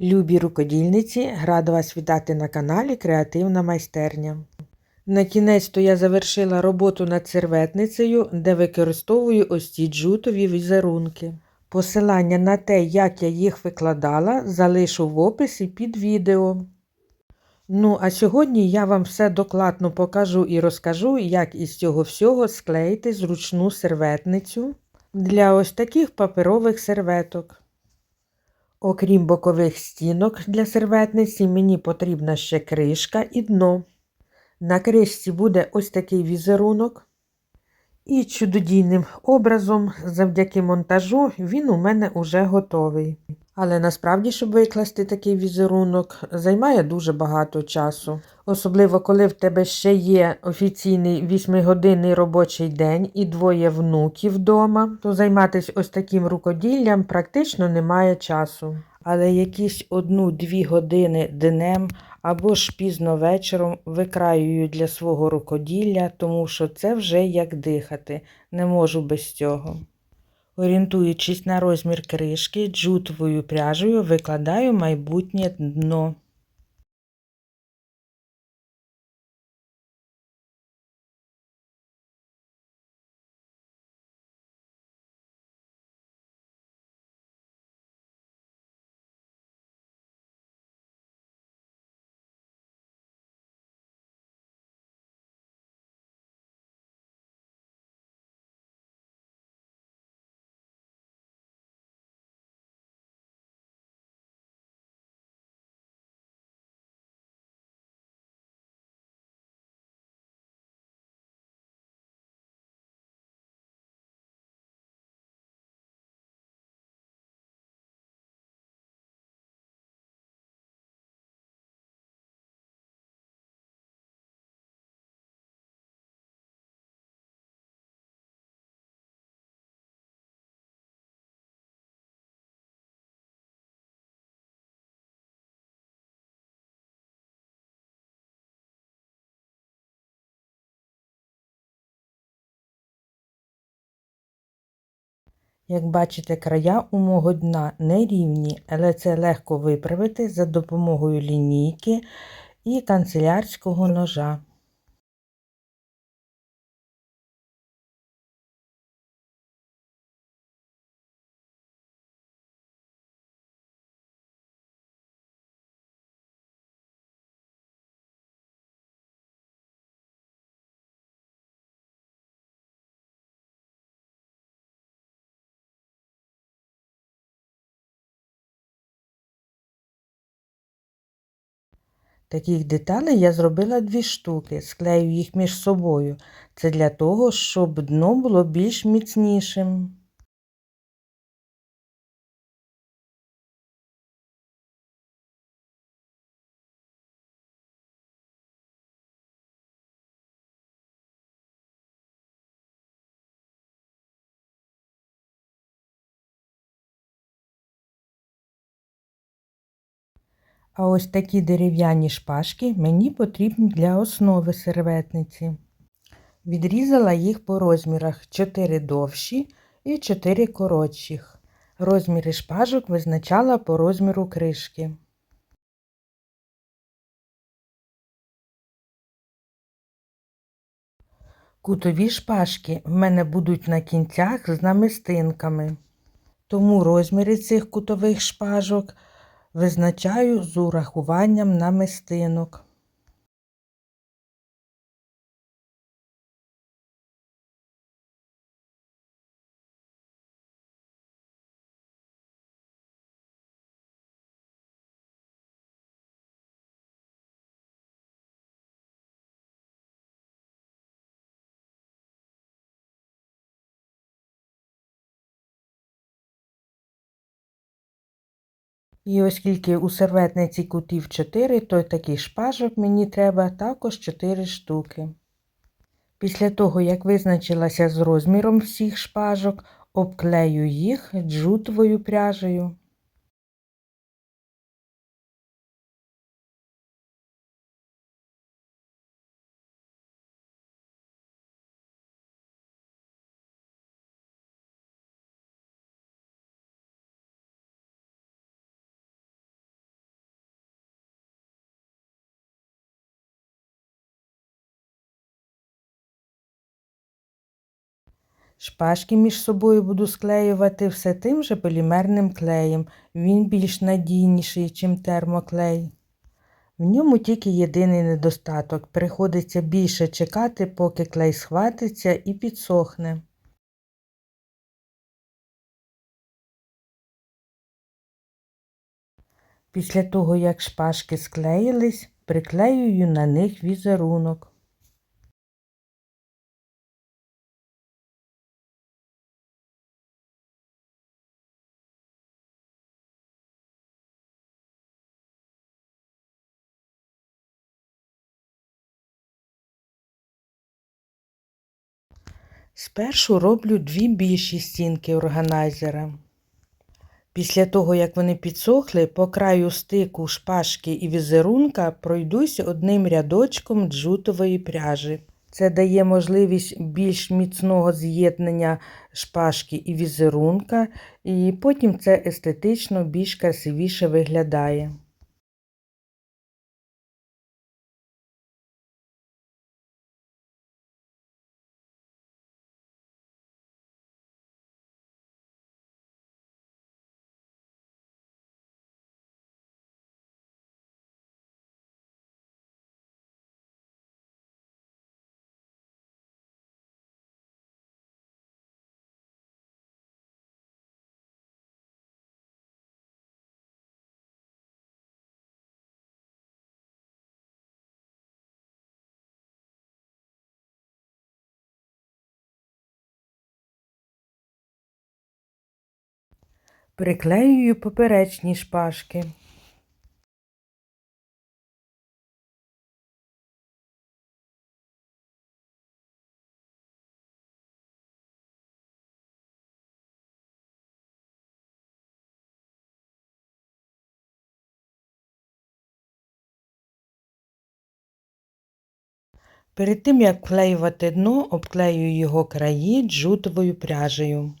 Любі рукодільниці, рада вас вітати на каналі Креативна майстерня. На кінець то я завершила роботу над серветницею, де використовую ось ці джутові візерунки. Посилання на те, як я їх викладала, залишу в описі під відео. Ну, а сьогодні я вам все докладно покажу і розкажу, як із цього всього склеїти зручну серветницю для ось таких паперових серветок. Окрім бокових стінок для серветниці, мені потрібна ще кришка і дно. На кришці буде ось такий візерунок. І чудодійним образом, завдяки монтажу, він у мене уже готовий. Але насправді, щоб викласти такий візерунок, займає дуже багато часу. Особливо, коли в тебе ще є офіційний 8-годинний робочий день і двоє внуків вдома, то займатися ось таким рукоділлям практично немає часу. Але якісь одну-дві години днем або ж пізно вечором викраюю для свого рукоділля, тому що це вже як дихати, не можу без цього. Орієнтуючись на розмір кришки, джутовою пряжею викладаю майбутнє дно. Як бачите, края у мого дна не рівні, але це легко виправити за допомогою лінійки і канцелярського ножа. Таких деталей я зробила дві штуки, склею їх між собою. Це для того, щоб дно було більш міцнішим. А ось такі дерев'яні шпажки мені потрібні для основи серветниці. Відрізала їх по розмірах 4 довші і 4 коротших. Розміри шпажок визначала по розміру кришки. Кутові шпажки в мене будуть на кінцях з намистинками, тому розміри цих кутових шпажок визначаю з урахуванням намистинок. І оскільки у серветниці кутів 4, то таких шпажок мені треба також 4 штуки. Після того, як визначилася з розміром всіх шпажок, обклею їх джутовою пряжею. Шпажки між собою буду склеювати все тим же полімерним клеєм. Він більш надійніший, ніж термоклей. В ньому тільки єдиний недостаток. Приходиться більше чекати, поки клей схватиться і підсохне. Після того, як шпажки склеїлись, приклеюю на них візерунок. Спершу роблю дві більші стінки органайзера. Після того, як вони підсохли, по краю стику шпажки і візерунка пройдусь одним рядочком джутової пряжі. Це дає можливість більш міцного з'єднання шпажки і візерунка, і потім це естетично більш красивіше виглядає. Приклеюю поперечні шпажки. Перед тим, як вклеювати дно, обклеюю його краї джутовою пряжею.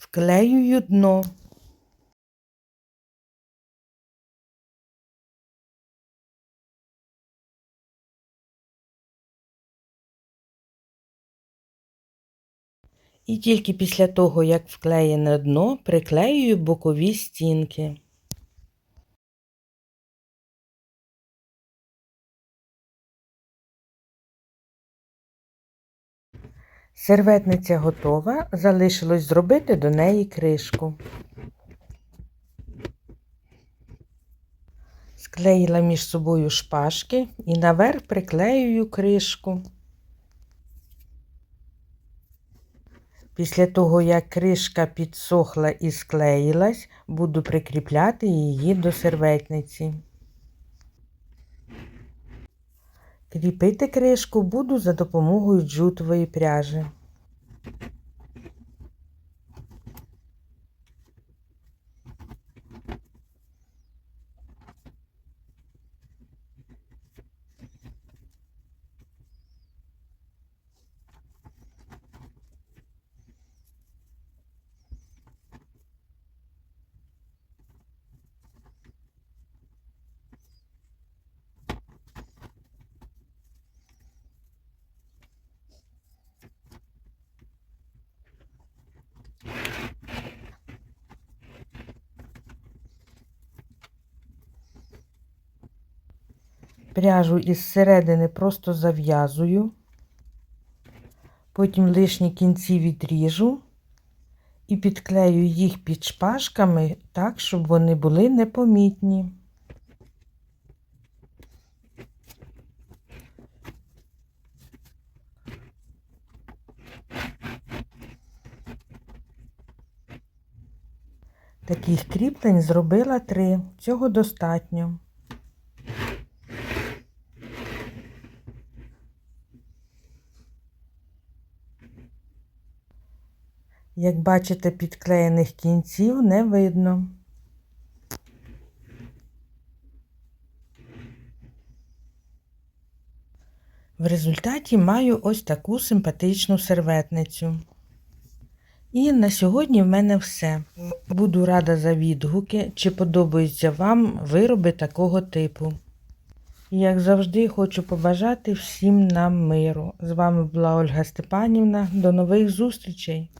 Вклеюю дно. І тільки після того, як вклеєне дно, приклеюю бокові стінки. Серветниця готова, залишилось зробити до неї кришку. Склеїла між собою шпажки і наверх приклеюю кришку. Після того, як кришка підсохла і склеїлась, буду прикріпляти її до серветниці. Кріпити кришку буду за допомогою джутової пряжі. Пряжу із середини просто зав'язую, потім лишні кінці відріжу і підклею їх під шпажками так, щоб вони були непомітні. Таких кріплень зробила три, цього достатньо. Як бачите, підклеєних кінців не видно. В результаті маю ось таку симпатичну серветницю. І на сьогодні в мене все. Буду рада за відгуки, чи подобаються вам вироби такого типу. І, Як завжди, хочу побажати всім нам миру. З вами була Ольга Степанівна. До нових зустрічей!